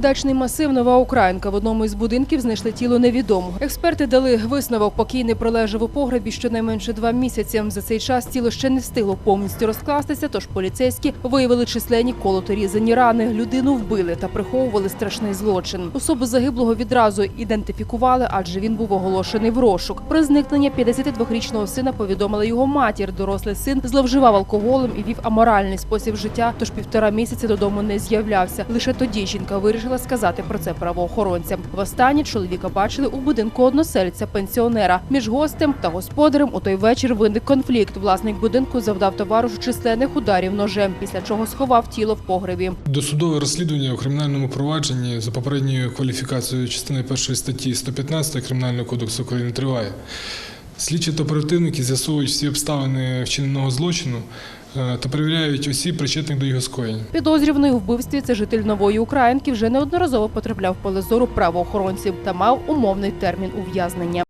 Дачний масив Нова Українка. В одному із будинків знайшли тіло невідомого. Експерти дали висновок. Покійний пролежав у погребі щонайменше два місяці. За цей час тіло ще не встигло повністю розкластися. Тож поліцейські виявили численні колото різані рани. Людину вбили та приховували страшний злочин. Особу загиблого відразу ідентифікували, адже він був оголошений в розшук. Про зникнення 52-річного сина повідомила його матір. Дорослий син зловживав алкоголем і вів аморальний спосіб життя. Тож півтора місяці додому не з'являвся. Лише тоді жінка вирішила сказати про це правоохоронцям. Востаннє чоловіка бачили у будинку односельця пенсіонера. Між гостем та господарем у той вечір виник конфлікт. Власник будинку завдав товаришу численних ударів ножем, після чого сховав тіло в погребі. Досудове розслідування у кримінальному провадженні за попередньою кваліфікацією частини першої статті 115 Кримінального кодексу України триває. Слідчі та оперативники з'ясовують всі обставини вчиненого злочину е, та перевіряють осіб, причетних до його скоєння. Підозрюваний у вбивстві це житель нової Українки вже неодноразово потрапляв в поле зору правоохоронців та мав умовний термін ув'язнення.